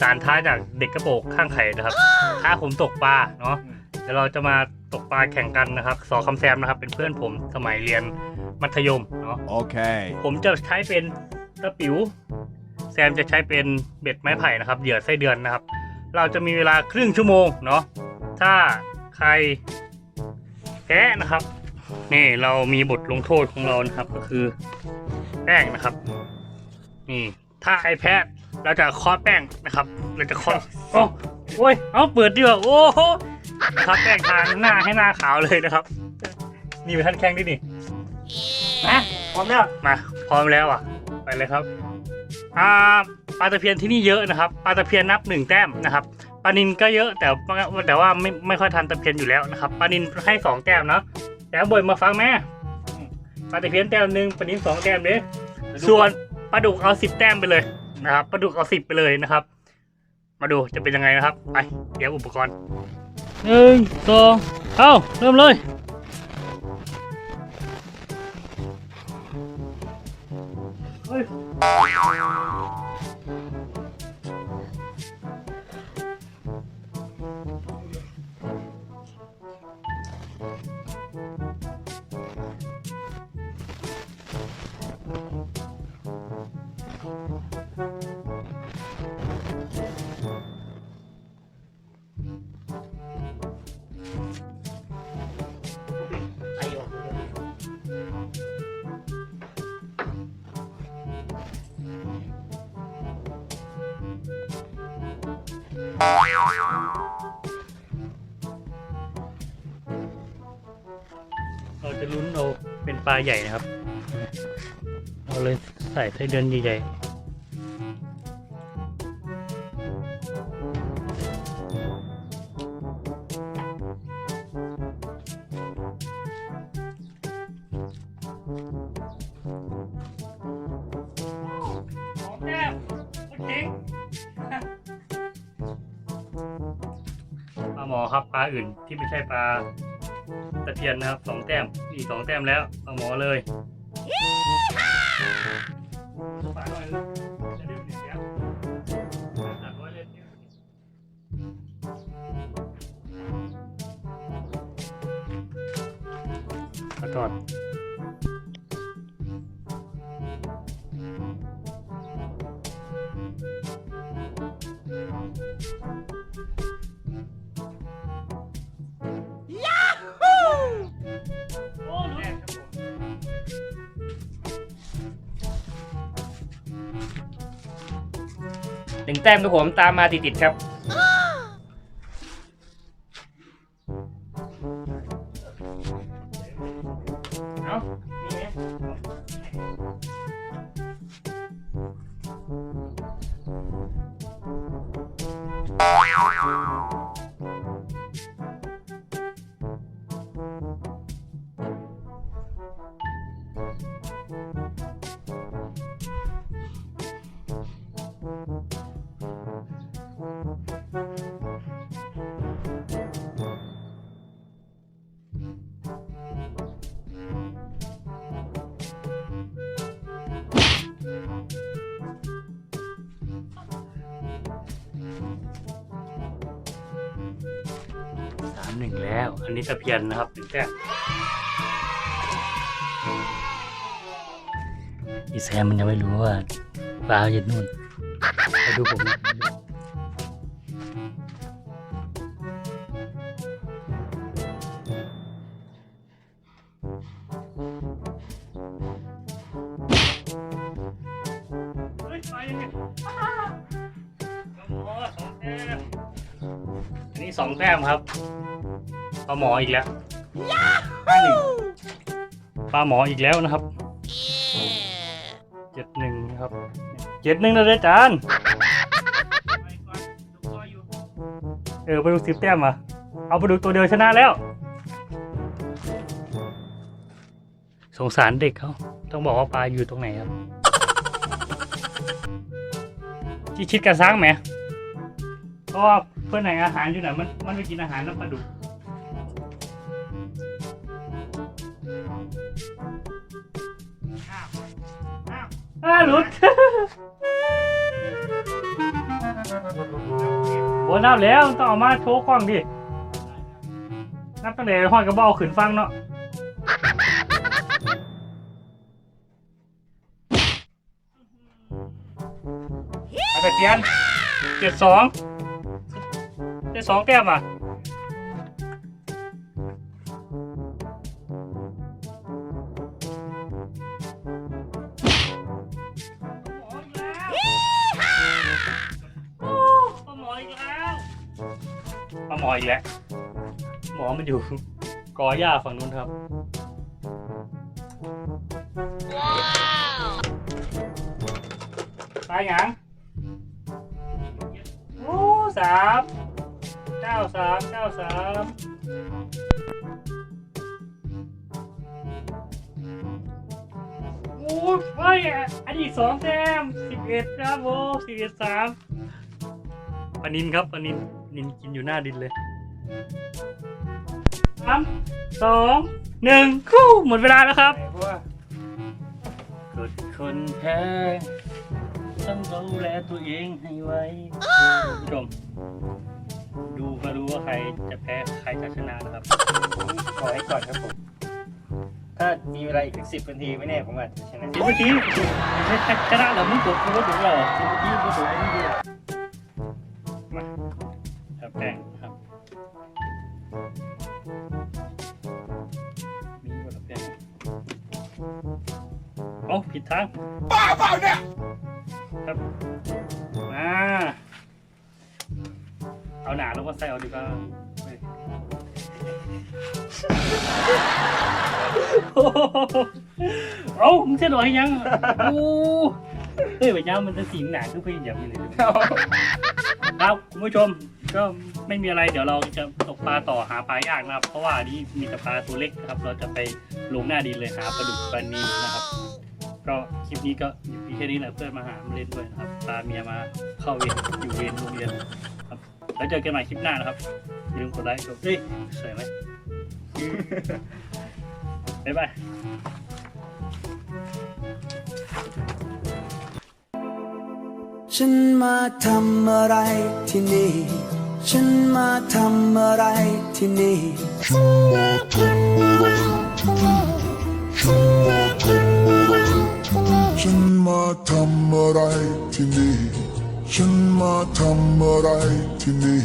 สารท้าจากเด็กกระโปรงข้างไข่นะครับท้าผมตกปลาเนาะเดี๋ยวเราจะมาตกปลาแข่งกันนะครับสอคำแซมนะครับ เป็นเพื่อนผมสมัยเรียนมัธยมเนาะ Okay. ผมจะใช้เป็นตะปิ๋วแซมจะใช้เป็นเบ็ดไม้ไผ่นะครับเหยื่อไส้เดือนนะครับ เราจะมีเวลาครึ่งชั่วโมงเนาะถ้าใครแพ้นะครับนี่เรามีบทลงโทษของเรานะครับก็คือ แป้งนะครับ นี่ ถ้าใครแพ้ เราจะเคอแป้งนะครับเราจะเคอโอ้โอ้ยเอาเปิดดีกว่าโอ้โหครับแป้งทาหน้าให้หน้าขาวเลยนะครับ นี่เป็นท่านแข้งด้วยนี่นะพร้อมแล้วมาพร้อมแล้วอะ ไปเลยครับอ่าปลาตะเพียนที่นี่เยอะนะครับปลาตะเพียนนับหนึ่งแต้มนะครับปลานินก็เยอะแต่แต่ว่าไม่ไม่ค่อยทันตะเพียนอยู่แล้วนะครับปลานินให้สองแต้มเนาะแต่บอยมาฟังแม่ปลาตะเพียนแต้มหนึ่งปลานินสองแต้มเด้ส่วนปลาดุกเอาสิบแต้มไปเลย นะครับปลาดุกเอาสิบไปเลยนะครับ มาดูจะเป็นยังไงนะครับไปเดี๋ยวอุปกรณ์หนึ่งสองเอาเริ่มเลยเฮ้ย เราจะลุ้นเอาเป็นปลาใหญ่นะครับ เราเลยใส่ไส้เดือนใหญ่ ครับปลาอื่นที่ไม่ใช่ปลาตะเพียนนะครับสองแต้มนี่สองแต้มแล้วเอาหมอเลยฝากหน่อยจะได้ไม่เสียตัดไว้เลยขอโทษ หนึ่งแต้มครับผมตามมาติดๆครับ เอานี่ไง หนึ่งแล้ว อันนี้ตะเพียนนะครับหนึ่งแต้มอีแซมมันยังไม่รู้ว่าปลาอยู่นู่นไปดูผมนะเฮ้ยไปยังไงหมอสองแต้มอันนี้สองแต้มครับ ปลาหมออีกแล้วห้าหนึ่งปลาหมออีกแล้วนะครับเจ็ดหนึ่งนะครับเจ็ดหนึ่งนะเด้อจานเออไปดูสิบแต้มอะเอาไปดูตัวเดียวชนะแล้ว สงสารเด็กเขาต้องบอกว่าปลาอยู่ตรงไหนครับชิดชิดกันซ้างไหมเพราะว่าเพื่อนไหนอาหารอยู่ไหนมันมันไปกินอาหารแล้วปลาดุก อ้าหลุดบนนับแล้วต้องเอามาโชว์กล้องดินับตั้งแต่ห้อยกระเบาขึ้นฟังเนาะเอาไปเปลี่ยนเจ็ดสองเจ็ดสองแต้มอะ ปลาหมออีกแล้วหมอมันอยู่กอหญ้าฝั่งนู้นครับตายหยังโอ้สามเก้าสามเก้าสามโอ้ยเฮ้ยอันนี้สองแต้มสิบเอ็ดครับโอ้สิบเอ็ดสามปลานินครับปลานิน นินกินอยู่หน้าดินเลยสามสองหนึ่งคู่หมดเวลาแล้วครับกดคนแพ้ต้องดูแลตัวเองให้ไว้ผู้ชมดูก็รู้ว่าใครจะแพ้ใครจะชนะนะครับขอให้ก่อนครับผมถ้ามีเวลาอีกสิบนาทีไม่แน่ผมอาจจะชนะสิบนาทีชนะเหรอมึงกดกูก็ถูกเหรอสิบนาทีกูถูกไม่ดี เอ้าผิดทางบ้าเปล่าเนี่ยครับมาเอาหนาแล้วก็ใส่เอาดีกว่าเฮ้ยโอ้โหเอ้ามึงจะหน่อยยังโอ้เฮ้ยวันนี้มันจะสีหนาขึ้นไปอย่างนี้เลย ครับคุณผู้ชมก็ไม่มีอะไรเดี๋ยวเราจะตกปลาต่อหาปลายากนะครับ เพราะว่าอันนี้มีแต่ปลาตัวเล็กนะครับ เราจะไปลงหน้าดินเลยหาปลาดุกปลานีนะครับ ก็คลิปนี้ก็อยู่ที่แค่นี้แหละเพื่อนมาหามาเล่นด้วยนะครับพาเมียมาเข้าเวรอยู่เวรโรงเรียนครับแล้วเจอกันใหม่คลิปหน้านะครับอย่าลืมกดไลค์กดเฮ้ยสวยไหมบ๊ายบายฉันมาทำอะไรที่นี่ ฉันมาทำอะไรที่นี่ ฉัำอะไรที่นี่ ฉันมาทำอะไรที่นี่